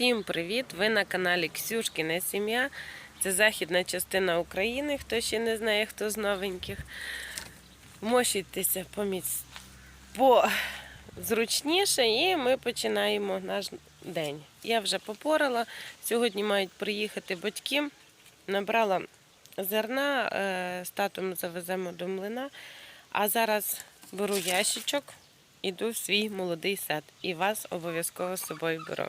Всім привіт! Ви на каналі Ксюшкіна Сім'я. Це західна частина України. Хто ще не знає, хто з новеньких. Мощуйтеся поміць по зручніше і ми починаємо наш день. Я вже попорала. Сьогодні мають приїхати батьки. Набрала зерна, е, з татом завеземо до млина. А зараз беру ящичок, іду в свій молодий сад. І вас обов'язково з собою беру.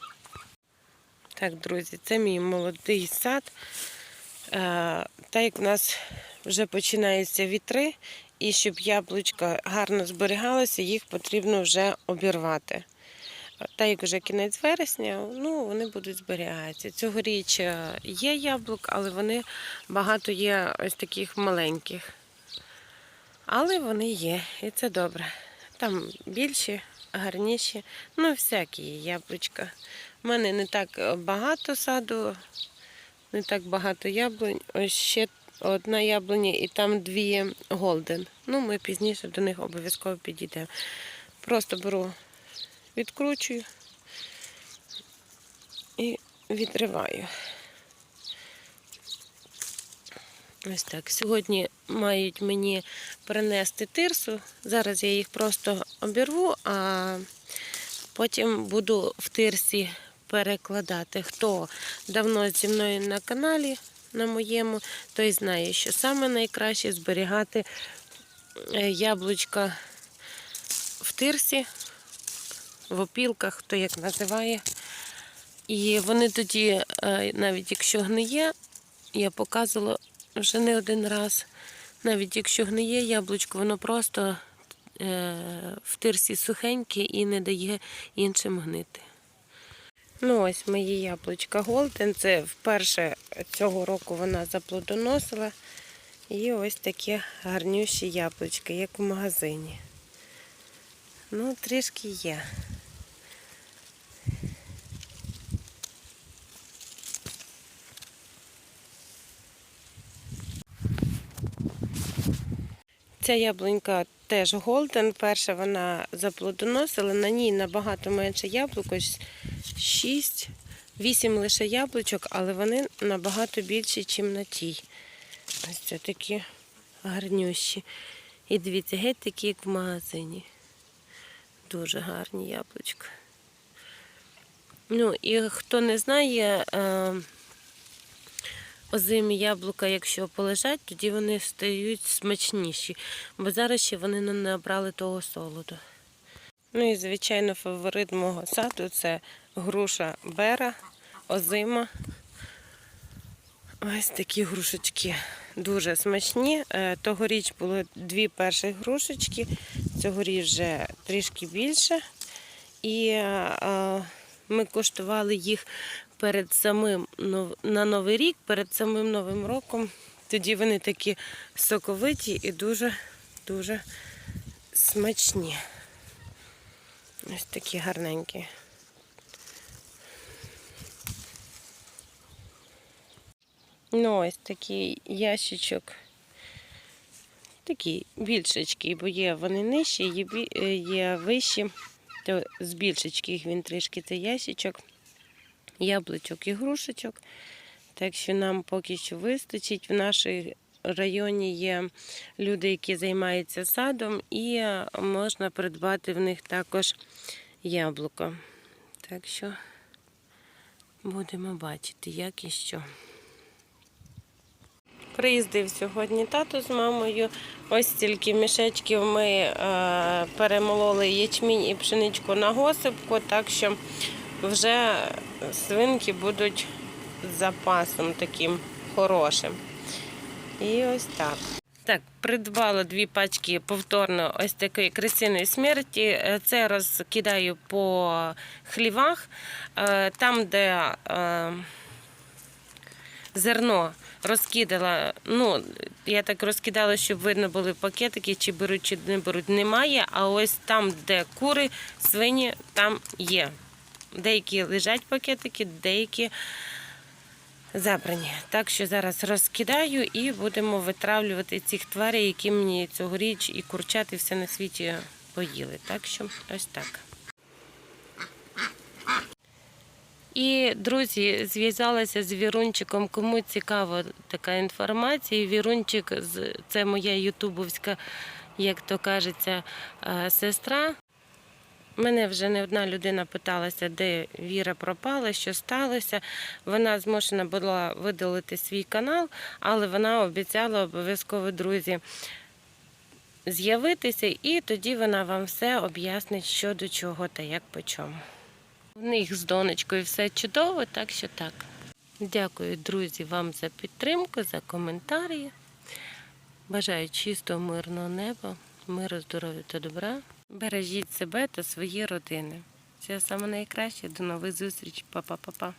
Так, друзі, це мій молодий сад. Е, Так як в нас вже починаються вітри, і щоб яблучка гарно зберігалося, їх потрібно вже обірвати. Так як вже кінець вересня, ну, вони будуть зберігатися. Цьогоріч е, є яблук, але вони багато є ось таких маленьких. Але вони є, і це добре. Там більші, гарніші, ну, всякі є яблучка. У мене не так багато саду, не так багато яблунь. Ось ще одна яблуня і там дві голден. Ну, ми пізніше до них обов'язково підійдемо. Просто беру, відкручую і відриваю. Ось так. Сьогодні мають мені принести тирсу. Зараз я їх просто обірву, а потім буду в тирсі перекладати. Хто давно зі мною на каналі на моєму, той знає, що саме найкраще зберігати е, яблучка в тирсі, в опілках, хто як називає. І вони тоді, е, навіть якщо гниє, я показувала вже не один раз, навіть якщо гниє яблучко, воно просто е, в тирсі сухеньке і не дає іншим гнити. Ну, ось мої яблучка Голден. Це вперше цього року вона заплодоносила. І ось такі гарнющі яблучка, як в магазині. Ну, трішки є. Ця яблунька теж Голден. Перша вона заплодоносила, на ній набагато менше яблук, ось 6, 8 лише яблучок, але вони набагато більші, ніж на тій. Ось це такі гарнющі. І дивіться, геть такі, як в магазині. Дуже гарні яблучка. Ну, і хто не знає, е, озимі яблука, якщо полежать, тоді вони стають смачніші, бо зараз ще вони не набрали того солоду. Ну і, звичайно, фаворит мого саду це груша бера, озима. Ось такі грушечки дуже смачні. Е, Тогоріч було дві перші грушечки, цьогоріч вже трішки більше. І е, ми коштували їх перед самим на Новий рік, перед самим Новим роком. Тоді вони такі соковиті і дуже-дуже смачні. Ось такі гарненькі. Ну, ось такий ящичок. Такий більшечкий, бо є вони нижчі, є, е, вищі. То з більшечких він трішки цей ящичок. Яблучок і грушечок. Так що нам поки що вистачить. В нашій районі є люди, які займаються садом, і можна придбати в них також яблуко. Так що будемо бачити, як і що. Приїздив сьогодні тато з мамою. Ось стільки мішечків ми е, перемололи ячмінь і пшеничку на госипку, так що вже свинки будуть з запасом таким хорошим. І ось так. Так, придбала дві пачки повторно ось такої крисиної смерті. Е, Це розкидаю по хлівах, Е, там, де е, зерно розкидала. Ну, я так розкидала, щоб видно були пакетики, чи беруть, чи не беруть. Немає. А ось там, де кури, свині, там є. Деякі лежать пакетики, деякі забрані. Так що зараз розкидаю і будемо витравлювати цих тварей, які мені цьогоріч і курчати все на світі поїли. Так що ось так. І друзі, зв'язалася з Вірунчиком. Кому цікава така інформація, Вірунчик це моя ютубовська, як то кажеться, сестра. Мене вже не одна людина питалася, де Віра пропала, що сталося. Вона змушена була видалити свій канал, але вона обіцяла обов'язково, друзі, з'явитися, і тоді вона вам все об'яснить, що до чого та як по чому. В них з донечкою все чудово, так що так. Дякую, друзі, вам за підтримку, за коментарі. Бажаю чистого, мирного неба, миру, здоров'я та добра. Бережіть себе та свої родини. Все саме найкраще. До нових зустрічей. Па-па-па-па.